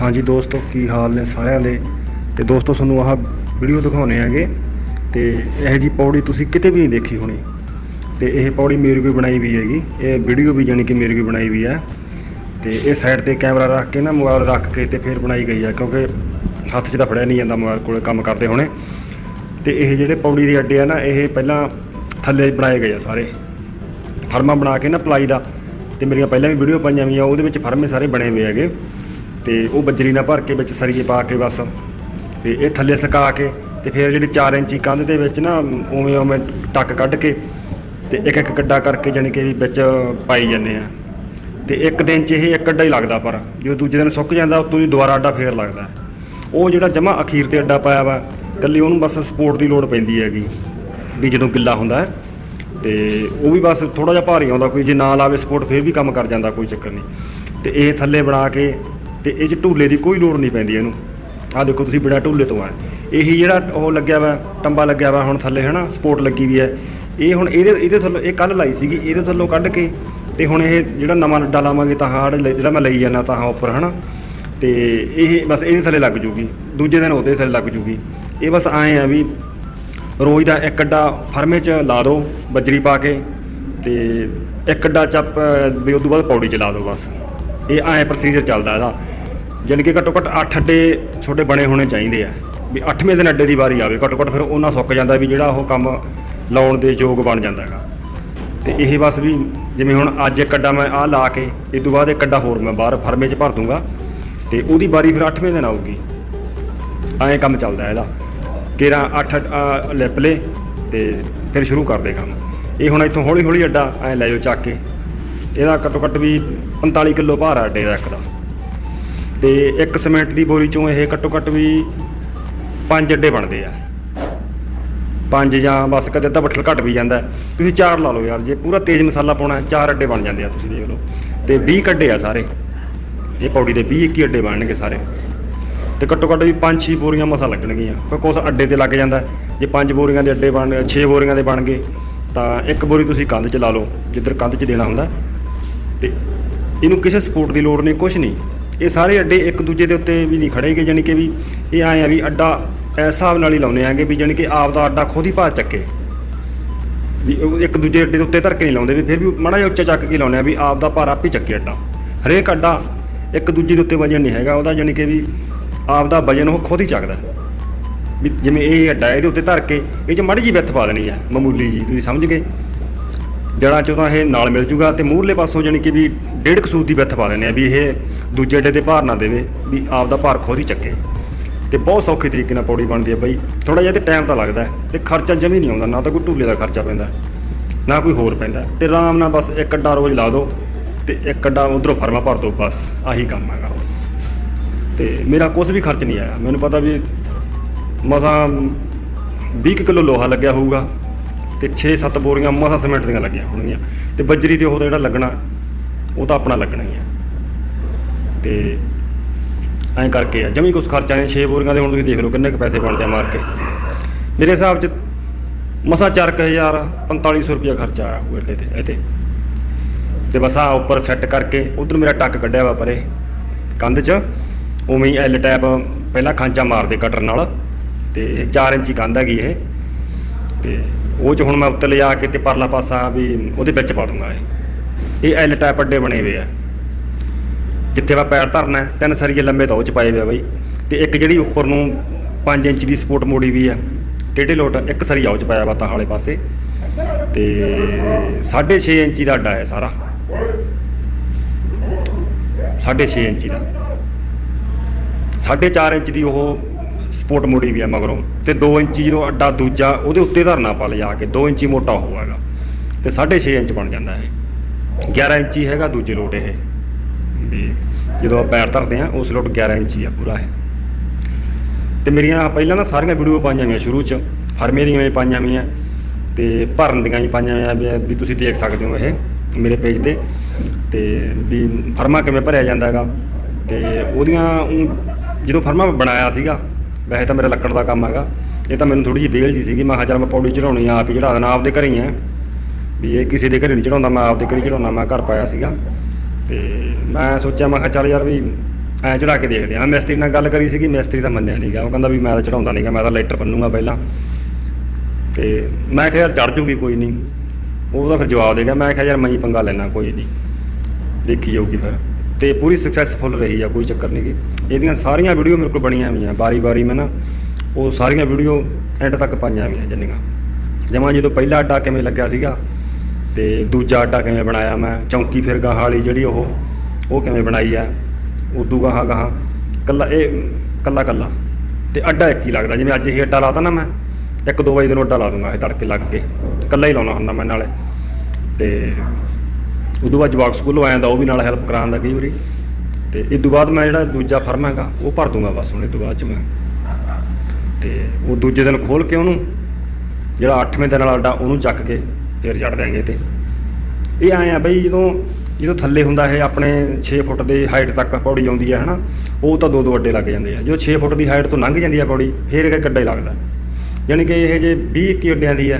ਹਾਂਜੀ ਦੋਸਤੋ, ਕੀ ਹਾਲ ਨੇ ਸਾਰਿਆਂ ਦੇ? ਤੇ ਦੋਸਤੋ, ਤੁਹਾਨੂੰ ਆਹ ਵੀਡੀਓ ਦਿਖਾਉਣੇ ਹੈਗੇ। ਤੇ ਇਹ ਜੀ ਪੌੜੀ ਤੁਸੀਂ ਕਿਤੇ ਵੀ ਨਹੀਂ ਦੇਖੀ ਹੋਣੀ। ਤੇ ਇਹ ਪੌੜੀ ਮੇਰੀ ਕੋਈ ਬਣਾਈ ਵੀ ਹੈਗੀ। ਇਹ ਵੀਡੀਓ ਵੀ ਜਾਣੀ ਕਿ ਮੇਰੀ ਕੋਈ ਬਣਾਈ ਵੀ ਹੈ ਤੇ ਇਹ ਸਾਈਡ ਤੇ ਕੈਮਰਾ ਰੱਖ ਕੇ ਨਾ ਮੋਬਾਈਲ ਰੱਖ ਕੇ ਤੇ ਫਿਰ ਬਣਾਈ ਗਈ ਹੈ ਕਿਉਂਕਿ ਹੱਥ 'ਚ ਤਾਂ ਫੜਿਆ ਨਹੀਂ ਜਾਂਦਾ ਮੋਬਾਈਲ ਕੋਲੇ ਕੰਮ ਕਰਦੇ ਹੋਣੇ। ਤੇ ਇਹ ਜਿਹੜੇ ਪੌੜੀ ਦੇ ਅੱਡੇ ਆ ਨਾ, ਇਹ ਪਹਿਲਾਂ ਥੱਲੇ ਬਣਾਏ ਗਏ ਆ ਸਾਰੇ। ਫਰਮਾ ਬਣਾ ਕੇ ਨਾ ਪਲਾਈ ਦਾ। ਤੇ ਮੇਰੀਆਂ ਪਹਿਲਾਂ ਵੀ ਵੀਡੀਓ ਪਾਈਆਂ ਵੀਆਂ ਉਹਦੇ ਵਿੱਚ ਫਰਮੇ ਸਾਰੇ ਬਣੇ ਹੋਏ ਹੈਗੇ। ਤੇ ਉਹ ਬੱਜਰੀ ਨਾਲ ਭਰ ਕੇ ਵਿੱਚ ਸਰੀਏ ਪਾ ਕੇ ਬਸ। ਤੇ ਇਹ ਥੱਲੇ ਸੁਕਾ ਕੇ ਤੇ ਫਿਰ ਜਿਹੜੀ 4 ਇੰਚੀ ਕੰਧ ਦੇ ਵਿੱਚ ਨਾ ਉਵੇਂ ਉਵੇਂ ਟੱਕ ਕੱਢ ਕੇ ਤੇ ਇੱਕ ਇੱਕ ਕੱਡਾ ਕਰਕੇ ਜਾਣੀ ਕਿ ਵੀ ਵਿੱਚ ਪਾਈ ਜਾਂਦੇ ਆ। ਤੇ ਇੱਕ ਦਿਨ 'ਚ ਇਹ ਇੱਕ ਅੱਡਾ ਹੀ ਲੱਗਦਾ ਪਰ, ਜਦੋਂ ਦੂਜੇ ਦਿਨ ਸੁੱਕ ਜਾਂਦਾ ਉਤੋਂ ਦੀ ਦੁਬਾਰਾ ਅੱਡਾ ਫੇਰ ਲੱਗਦਾ। ਉਹ ਜਿਹੜਾ ਜਮਾ ਅਖੀਰ ਤੇ ਅੱਡਾ ਪਾਇਆ ਵਾ ਕੱਲੀ ਉਹਨੂੰ ਬਸ ਸਪੋਰਟ ਦੀ ਲੋੜ ਪੈਂਦੀ ਹੈਗੀ, ਵੀ ਜਦੋਂ ਗਿੱਲਾ ਹੁੰਦਾ ਹੈ। ਤੇ ਉਹ ਵੀ ਬਸ ਥੋੜਾ ਜਿਹਾ ਭਾਰੀ ਆਉਂਦਾ, ਕੋਈ ਜੇ ਨਾ ਲਾਵੇ ਸਪੋਰਟ ਫੇਰ ਵੀ ਕੰਮ ਕਰ ਜਾਂਦਾ, ਕੋਈ ਚੱਕਰ ਨਹੀਂ। ਤੇ ਇਹ ਥੱਲੇ ਬਣਾ ਕੇ ਤੇ ਇਹ 'ਚ ਢੂਲੇ ਦੀ ਕੋਈ ਲੋੜ ਨਹੀਂ ਪੈਂਦੀ ਇਹਨੂੰ। ਆਹ ਦੇਖੋ ਤੁਸੀਂ ਬਿਨਾਂ ਢੂਲੇ ਤੋਂ ਆ ਇਹੀ ਜਿਹੜਾ ਉਹ ਲੱਗਿਆ ਵਾ, ਟੰਬਾ ਲੱਗਿਆ ਵਾ ਹੁਣ ਥੱਲੇ, ਹਨਾ? ਸਪੋਰਟ ਲੱਗੀ ਵੀ ਹੈ। ਇਹ ਹੁਣ ਇਹਦੇ ਇਹਦੇ ਥੱਲੋਂ, ਇਹ ਕੱਲ ਲਾਈ ਸੀਗੀ, ਇਹਦੇ ਥੱਲੋਂ ਕੱਢ ਕੇ ਤੇ ਹੁਣ ਇਹ ਜਿਹੜਾ ਨਵਾਂ ਅੱਡਾ ਲਾਵਾਂਗੇ ਤਾਂ ਹਾੜ ਜਿਹੜਾ ਮੈਂ ਲਈ ਜਾਂਦਾ ਤਾਂ ਹਾਂ ਉੱਪਰ, ਹਨਾ? ਤੇ ਇਹ ਬਸ ਇਹਦੇ ਥੱਲੇ ਲੱਗ ਜੂਗੀ। ਦੂਜੇ ਦਿਨ ਉਹਦੇ ਥੱਲੇ ਲੱਗ ਜੂਗੀ। ਇਹ ਬਸ ਆਏ ਆ ਵੀ ਰੋਜ਼ ਦਾ ਇੱਕ ਅੱਡਾ ਫਰਮੇ 'ਚ ਲਾ ਦਿਓ ਬੱਜਰੀ ਪਾ ਕੇ ਤੇ ਇੱਕ ਅੱਡਾ ਚੱਪ ਵੀ ਉਸ ਤੋਂ ਬਾਅਦ ਪੌੜੀ 'ਚ ਲਾ ਦਿਓ ਬਸ। ਇਹ ਐਂ ਪ੍ਰੋਸੀਜਰ ਚੱਲਦਾ ਇਹਦਾ। ਜਾਣੀ ਕਿ ਘੱਟੋ ਘੱਟ 8 ਅੱਡੇ ਛੋਟੇ ਬਣੇ ਹੋਣੇ ਚਾਹੀਦੇ ਆ। ਵੀ 8ਵੇਂ ਦਿਨ ਅੱਡੇ ਦੀ ਵਾਰੀ ਆਵੇ, ਘੱਟੋ ਘੱਟ ਫਿਰ ਉਹਨਾਂ ਸੁੱਕ ਜਾਂਦਾ ਵੀ ਜਿਹੜਾ ਉਹ ਕੰਮ ਲਾਉਣ ਦੇ ਯੋਗ ਬਣ ਜਾਂਦਾ ਹੈਗਾ। ਤੇ ਇਹ ਬਸ ਵੀ ਜਿਵੇਂ ਹੁਣ ਅੱਜ ਇੱਕ ਅੱਡਾ ਮੈਂ ਆਹ ਲਾ ਕੇ, ਇਸ ਤੋਂ ਬਾਅਦ ਇੱਕ ਅੱਡਾ ਹੋਰ ਮੈਂ ਬਾਹਰ ਫਰਮੇ 'ਚ ਭਰ ਦੂੰਗਾ। ਤੇ ਉਹਦੀ ਵਾਰੀ ਫਿਰ 8ਵੇਂ ਦਿਨ ਆਊਗੀ। ਐਂ ਕੰਮ ਚੱਲਦਾ ਇਹਦਾ। ਕੇਰਾ 8 ਲਿਪ ਲੇ ਤੇ ਫਿਰ ਸ਼ੁਰੂ ਕਰਦੇ ਕੰਮ। ਇਹ ਹੁਣ ਇੱਥੋਂ ਹੌਲੀ ਹੌਲੀ ਅੱਡਾ ਐਂ ਲੈ ਜਾਓ ਚੱਕ ਕੇ। ਇਹਦਾ ਘੱਟੋ ਘੱਟ ਵੀ 45 ਕਿਲੋ ਭਾਰ ਆ ਅੱਡੇ ਦਾ ਇੱਕ ਦਾ। ਤੇ ਇੱਕ ਸੀਮੈਂਟ ਦੀ ਬੋਰੀ ਚੋਂ ਇਹ ਘੱਟੋ ਘੱਟ ਵੀ ਪੰਜ ਅੱਡੇ ਬਣਦੇ ਆ। ਪੰਜ ਜਾਂ ਬਸ ਕਦੇ ਤਾਂ ਬੱਠਲ ਘਟ ਵੀ ਜਾਂਦਾ। ਤੁਸੀਂ ਚਾਰ ਲਾ ਲਓ ਯਾਰ, ਜੇ ਪੂਰਾ ਤੇਜ਼ ਮਸਾਲਾ ਪਾਉਣਾ, ਚਾਰ ਅੱਡੇ ਬਣ ਜਾਂਦੇ ਆ ਤੁਸੀਂ ਦੇਖ ਲਓ। ਤੇ 20 ਕੱਡੇ ਆ ਸਾਰੇ। ਇਹ ਪੌੜੀ ਦੇ 20 21 ਅੱਡੇ ਬਣਨਗੇ ਸਾਰੇ। ਤੇ ਘੱਟੋ ਘੱਟ ਵੀ 5-6 ਬੋਰੀਆਂ ਮਸਾ ਲੱਗਣਗੀਆਂ। ਕੋਈ ਕੁਛ ਅੱਡੇ ਤੇ ਲੱਗ ਜਾਂਦਾ। ਜੇ ਪੰਜ ਬੋਰੀਆਂ ਦੇ ਅੱਡੇ ਬਣ 6 ਬੋਰੀਆਂ ਦੇ ਬਣ ਗਏ, ਤਾਂ ਇੱਕ ਬੋਰੀ ਤੁਸੀਂ ਕੰਧ 'ਚ ਲਾ ਲਓ, ਜਿੱਧਰ ਕੰਧ 'ਚ ਦੇਣਾ ਹੁੰਦਾ। ਤੇ ਇਹਨੂੰ ਕਿਸੇ ਸਪੋਰਟ ਦੀ ਲੋੜ ਨਹੀਂ ਕੁਝ ਨਹੀਂ। ਇਹ ਸਾਰੇ ਅੱਡੇ ਇੱਕ ਦੂਜੇ ਦੇ ਉੱਤੇ ਵੀ ਨਹੀਂ ਖੜੇਗੇ ਜਾਣੀ ਕਿ ਵੀ ਇਹ ਆਏ ਆ ਵੀ ਅੱਡਾ ਇਸ ਹਿਸਾਬ ਨਾਲ ਹੀ ਲਾਉਨੇ ਆਂਗੇ ਵੀ ਜਾਣੀ ਕਿ ਆਪ ਦਾ ਅੱਡਾ ਖੁਦ ਹੀ ਭਾਰ ਚੱਕੇ। ਵੀ ਇੱਕ ਦੂਜੇ ਅੱਡੇ ਦੇ ਉੱਤੇ ਧਰ ਕੇ ਨਹੀਂ ਲਾਉਂਦੇ ਵੀ, ਫਿਰ ਵੀ ਮਾੜਾ ਜਿਹਾ ਉੱਚਾ ਚੱਕ ਕੇ ਲਾਉਨੇ ਆ ਵੀ ਆਪ ਦਾ ਭਾਰ ਆਪ ਹੀ ਚੱਕੇ ਅੱਡਾ। ਹਰੇਕ ਅੱਡਾ ਇੱਕ ਦੂਜੇ ਦੇ ਉੱਤੇ ਵਜਨ ਨਹੀਂ ਹੈਗਾ, ਉਹਦਾ ਜਾਣੀ ਕਿ ਵੀ ਆਪ ਦਾ ਵਜਨ ਉਹ ਖੁਦ ਹੀ ਚੱਕਦਾ। ਵੀ ਜਿਵੇਂ ਇਹ ਅੱਡਾ ਇਹਦੇ ਉੱਤੇ ਧਰ ਕੇ ਇਹ 'ਚ ਮਾੜੀ ਜੀ ਵਿੱਥ ਪਾ ਦੇਣੀ ਹੈ ਮਾਮੂਲੀ ਜੀ, ਤੁਸੀਂ ਸਮਝ ਗਏ? ਜੜਾਂ ਚੋਂ ਤਾਂ ਇਹ ਨਾਲ ਮਿਲ ਜੂਗਾ ਤੇ ਮੂਹਰਲੇ ਪਾਸੋਂ ਜਾਣੀ ਕਿ ਵੀ ਡੇਢ ਕਸੂਦ ਦੀ ਵਿੱਥ ਪਾ ਦਿੰਦੇ ਆ ਵੀ ਇਹ ਦੂਜੇ ਅੱਡੇ ਤੇ ਭਾਰ ਨਾ ਦੇਵੇ, ਵੀ ਆਪ ਦਾ ਭਾਰ ਖੁਦ ਹੀ ਚੱਕੇ। ਤੇ ਬਹੁਤ ਸੌਖੇ ਤਰੀਕੇ ਨਾਲ ਪੌੜੀ ਬਣਦੀ ਹੈ ਬਾਈ। ਥੋੜਾ ਜਿਹਾ ਤੇ ਟਾਈਮ ਤਾਂ ਲੱਗਦਾ ਹੈ ਤੇ ਖਰਚਾ ਜਮੀ ਨਹੀਂ ਆਉਂਦਾ, ਨਾ ਤਾਂ ਕੋਈ ਢੂਲੇ ਦਾ ਖਰਚਾ ਪੈਂਦਾ, ਨਾ ਕੋਈ ਹੋਰ ਪੈਂਦਾ। ਤੇ ਆਰਾਮ ਨਾਲ ਬਸ ਇੱਕ ਅੱਡਾ ਰੋਜ਼ ਲਾ ਦਿਓ ਤੇ ਇੱਕ ਅੱਡਾ ਉਧਰੋਂ ਫਰਮਾ ਭਰ ਦਿਓ, ਬਸ ਆਹੀ ਕੰਮ ਹੈਗਾ। ਤੇ ਮੇਰਾ ਕੁਝ ਵੀ ਖਰਚ ਨਹੀਂ ਆਇਆ। ਮੈਨੂੰ ਪਤਾ ਵੀ ਮਸਾਂ 20 ਕਿਲੋ ਲੋਹਾ ਲੱਗਿਆ ਹੋਊਗਾ। ਤੇ 6-7 ਬੋਰੀਆਂ ਮਸਾਂ ਸਿਮੈਂਟ ਦੀਆਂ ਲੱਗੀਆਂ ਹੋਣਗੀਆਂ। ਤੇ ਬੱਜਰੀ ਤੇ ਉਹਦਾ ਜਿਹੜਾ ਲੱਗਣਾ, ਉਹ ਤਾਂ ਆਪਣਾ ਲੱਗਣਾ ਹੀ ਆ। ਤੇ ਐਂ ਕਰਕੇ ਆ, ਜਮੀ ਕੁਛ ਖਰਚਾ ਨੇ 6 ਬੋਰੀਆਂ ਦੇ ਹੁਣ ਤੁਸੀਂ ਦੇਖ ਲਓ ਕਿੰਨੇ ਕੁ ਪੈਸੇ ਬਣਦੇ ਆ ਮਾਰ ਕੇ। ਮੇਰੇ ਹਿਸਾਬ 'ਚ ਮਸਾ 4000 4500 ਰੁਪਇਆ ਖਰਚਾ ਆਇਆ ਹੋਊ ਇਹਦੇ ਤੇ, ਇਹ ਤੇ। ਤੇ ਬਸ ਆ ਉੱਪਰ ਸੈੱਟ ਕਰਕੇ, ਉਧਰ ਮੇਰਾ ਟੱਕ ਕੱਢਿਆ ਵਾ ਪਰੇ, ਕੰਧ 'ਚ। ਉਵੇਂ ਹੀ ਐਲ ਟੈਪ ਪਹਿਲਾਂ ਖਾਂਚਾ ਮਾਰਦੇ ਕਟਰ ਨਾਲ, ਤੇ 4 ਇੰਚੀ ਕੰਧ ਹੈਗੀ ਇਹ। ਤੇ ਉਹ 'ਚ ਹੁਣ ਮੈਂ ਉੱਤੇ ਲਿਜਾ ਕੇ ਤੇ ਪਰਲਾ ਪਾਸਾ ਵੀ ਉਹਦੇ ਵਿੱਚ ਪਾ ਦੂੰਗਾ ਇਹ। ਇਹ ਐਲ ਟੈਪ ਅੱਡੇ ਬਣੇ ਹੋਏ ਆ। ਜਿੱਥੇ ਵਾ ਪੈਰ ਧਰਨਾ ਤਿੰਨ ਸਰੀਏ ਲੰਬੇ ਤਾਂ ਉਹ 'ਚ ਪਾਏ ਹੋਏ ਆ ਬਾਈ। ਤੇ ਇੱਕ ਜਿਹੜੀ ਉੱਪਰ ਨੂੰ 5 ਇੰਚ ਦੀ ਸਪੋਰਟ ਮੋੜੀ ਵੀ ਆ, ਟੇਢੇ ਲੋਟ, ਇੱਕ ਸਰੀਆ ਉਹ 'ਚ ਪਾਇਆ ਵਾ ਤਾਂ ਹਾਲੇ ਪਾਸੇ। ਤੇ 6.5 ਇੰਚੀ ਦਾ ਅੱਡਾ ਹੈ ਸਾਰਾ। 6.5 ਇੰਚੀ ਦਾ। 4.5 ਇੰਚ ਦੀ ਉਹ ਸਪੋਰਟ ਮੋੜੀ ਵੀ ਆ ਮਗਰੋਂ। ਤੇ 2 ਇੰਚੀ ਜਦੋਂ ਅੱਡਾ ਦੂਜਾ, ਉਹਦੇ ਉੱਤੇ ਧਰਨਾ ਪਾ ਲਿਆ ਕੇ 2 ਇੰਚੀ ਮੋਟਾ ਹੋਵੇਗਾ ਤੇ 6.5 ਇੰਚ ਬਣ ਜਾਂਦਾ ਇਹ। 11 ਇੰਚੀ ਹੈਗਾ, ਦੂਜੇ ਲੋਟ ਇਹ। ਵੀ ਜਦੋਂ ਆਪਾਂ ਪੈਰ ਧਰਦੇ ਆ, ਉਸ ਲੋਟ 11 ਇੰਚੀ ਆ ਪੂਰਾ ਇਹ। ਤੇ ਮੇਰੀਆਂ ਪਹਿਲਾਂ ਨਾ ਸਾਰੀਆਂ ਵੀਡੀਓ ਪਾਈਆਂ ਹੋਈਆਂ ਸ਼ੁਰੂ ਚ। ਫਰਮੇ ਦੀਆਂ ਵੀ ਪਾਈਆਂ ਹੋਈਆਂ। ਤੇ ਭਰਨ ਦੀਆਂ ਵੀ ਪਾਈਆਂ ਹੋਈਆਂ ਵੀ- ਤੁਸੀਂ ਦੇਖ ਸਕਦੇ ਹੋ ਇਹ ਮੇਰੇ ਪੇਜ ਤੇ। ਤੇ ਵੀ ਫਰਮਾ ਕਿਵੇਂ ਭਰਿਆ ਜਾਂਦਾ ਹੈਗਾ। ਤੇ ਉਹਦੀਆਂ ਜਦੋਂ ਫਰਮਾ ਬਣਾਇਆ ਸੀਗਾ ਵੈਸੇ ਤਾਂ ਮੇਰਾ ਲੱਕੜ ਦਾ ਕੰਮ ਹੈਗਾ। ਇਹ ਤਾਂ ਮੈਨੂੰ ਥੋੜੀ ਜਿਹੀ ਬੇਲ ਜੀ ਸੀਗੀ। ਮੈਂ ਕਿਹਾ ਚੱਲ ਮੈਂ ਪੌੜੀ ਚੜਾਉਣੀ ਆ, ਆਪ ਹੀ ਚੜਾ ਦੇਣਾ ਆਪਦੇ ਘਰੇ ਹੀ ਆ। ਵੀ ਇਹ ਕਿਸੇ ਦੇ ਘਰੇ ਨਹੀਂ ਚੜਾਉਂਦਾ ਮੈਂ ਆਪਦੇ ਘਰੇ ਚੜਾਉਣਾ ਮੈਂ ਘਰ ਪਾਇਆ ਸੀਗਾ। ਤੇ ਮੈਂ ਸੋਚਿਆ, ਮੈਂ ਕਿਹਾ ਚੱਲ ਯਾਰ ਵੀ ਐ ਚੜਾ ਕੇ ਦੇਖਦੇ ਆ ਮਿਸਤਰੀ ਨਾਲ ਗੱਲ ਕਰੀ ਸੀਗੀ, ਮਿਸਤਰੀ ਤਾਂ ਮੰਨਿਆ ਨਹੀਂਗਾ ਉਹ ਕਹਿੰਦਾ ਵੀ ਮੈਂ ਤਾਂ ਚੜਾਉਂਦਾ ਨਹੀਂਗਾ ਮੈਂ ਤਾਂ ਲੈਟਰ ਬੰਨੂਗਾ ਪਹਿਲਾਂ। ਤੇ ਮੈਂ ਕਿਹਾ ਯਾਰ ਚੜ ਜੂਗੀ, ਕੋਈ ਨਹੀਂ। ਉਹ ਤਾਂ ਫਿਰ ਜਵਾਬ ਦੇਗਾ ਮੈਂ ਕਿਹਾ ਯਾਰ ਮੈਂ ਹੀ ਪੰਗਾ ਲੈਣਾ ਕੋਈ ਨਹੀਂ। ਦੇਖੀ ਜਾਊਗੀ ਫਿਰ। ਤੇ ਪੂਰੀ ਸਕਸੈਸਫੁਲ ਰਹੀ ਆ, ਕੋਈ ਚੱਕਰ ਨਹੀਂ ਗੀ। ਇਹਦੀਆਂ ਸਾਰੀਆਂ ਵੀਡੀਓ ਮੇਰੇ ਕੋਲ ਬਣੀਆਂ ਹੋਈਆਂ ਬਾਰੀ-ਬਾਰੀ ਮੈਂ ਨਾ, ਉਹ ਸਾਰੀਆਂ ਵੀਡੀਓ ਐਂਡ ਤੱਕ ਪਾਈਆਂ ਹੋਈਆਂ ਜਿੰਨੀਆਂ। ਜਮਾਂ ਜਦੋਂ ਪਹਿਲਾ ਅੱਡਾ ਕਿਵੇਂ ਲੱਗਿਆ ਸੀਗਾ, ਤੇ ਦੂਜਾ ਅੱਡਾ ਕਿਵੇਂ ਬਣਾਇਆ ਮੈਂ, ਚੌਂਕੀ ਫਿਰ ਗਾਹਾਂ ਵਾਲੀ ਜਿਹੜੀ ਉਹ ਉਹ ਕਿਵੇਂ ਬਣਾਈ ਆ, ਉਦੋਂ ਗਾਹਾਂ ਗਾਹਾਂ, ਕੱਲਾ ਇਹ, ਕੱਲਾ ਕੱਲਾ। ਤੇ ਅੱਡਾ ਇੱਕ ਹੀ ਲੱਗਦਾ, ਜਿਵੇਂ ਅੱਜ ਇਹ ਅੱਡਾ ਲਾਤਾ ਨਾ ਮੈਂ, ਇੱਕ ਦੋ ਵਜੇ ਨੂੰ ਅੱਡਾ ਲਾ ਦੂੰਗਾ ਇਹ ਤੜਕੇ ਲੱਗ ਕੇ। ਕੱਲਾ ਹੀ ਲਾਉਣਾ ਹੁੰਦਾ ਮੈਂ ਨਾਲੇ। ਤੇ ਉਦੋਂ ਬਾਅਦ ਜਵਾਕ ਸਕੂਲੋਂ ਆਇਆ ਤਾਂ ਉਹ ਵੀ ਨਾਲ ਹੈਲਪ ਕਰਾਉਂਦਾ ਕਈ ਵਾਰੀ। ਤੇ ਇਸ ਤੋਂ ਬਾਅਦ ਮੈਂ ਜਿਹੜਾ ਦੂਜਾ ਫਰਮ ਹੈਗਾ, ਉਹ ਭਰ ਦੂੰਗਾ ਬਸ ਹੁਣ ਇਸ ਤੋਂ ਬਾਅਦ ਚ ਮੈਂ। ਤੇ ਉਹ ਦੂਜੇ ਦਿਨ ਖੋਲ ਕੇ ਉਹਨੂੰ, ਜਿਹੜਾ 8ਵੇਂ ਦਿਨ ਵਾਲਾ ਅੱਡਾ, ਉਹਨੂੰ ਚੱਕ ਕੇ ਫੇਰ ਚੜ ਦਿਆਂਗੇ ਤੇ। ਇਹ ਆਏ ਆ ਬਈ ਜਦੋਂ ਜਦੋਂ ਥੱਲੇ ਹੁੰਦਾ ਇਹ ਆਪਣੇ 6 ਫੁੱਟ ਦੇ ਹਾਈਟ ਤੱਕ ਪੌੜੀ ਆਉਂਦੀ ਹੈ ਹਨਾ, ਉਹ ਤਾਂ ਦੋ ਦੋ ਅੱਡੇ ਲੱਗ ਜਾਂਦੇ ਆ। ਜਦੋਂ 6 ਫੁੱਟ ਦੀ ਹਾਈਟ ਤੋਂ ਲੰਘ ਜਾਂਦੀ ਹੈ ਪੌੜੀ, ਫੇਰ ਇੱਕ ਅੱਡਾ ਹੀ ਲੱਗਦਾ। ਯਾਨੀ ਕਿ ਇਹ ਜੇ 20 21 ਅੱਡਿਆਂ ਦੀ ਹੈ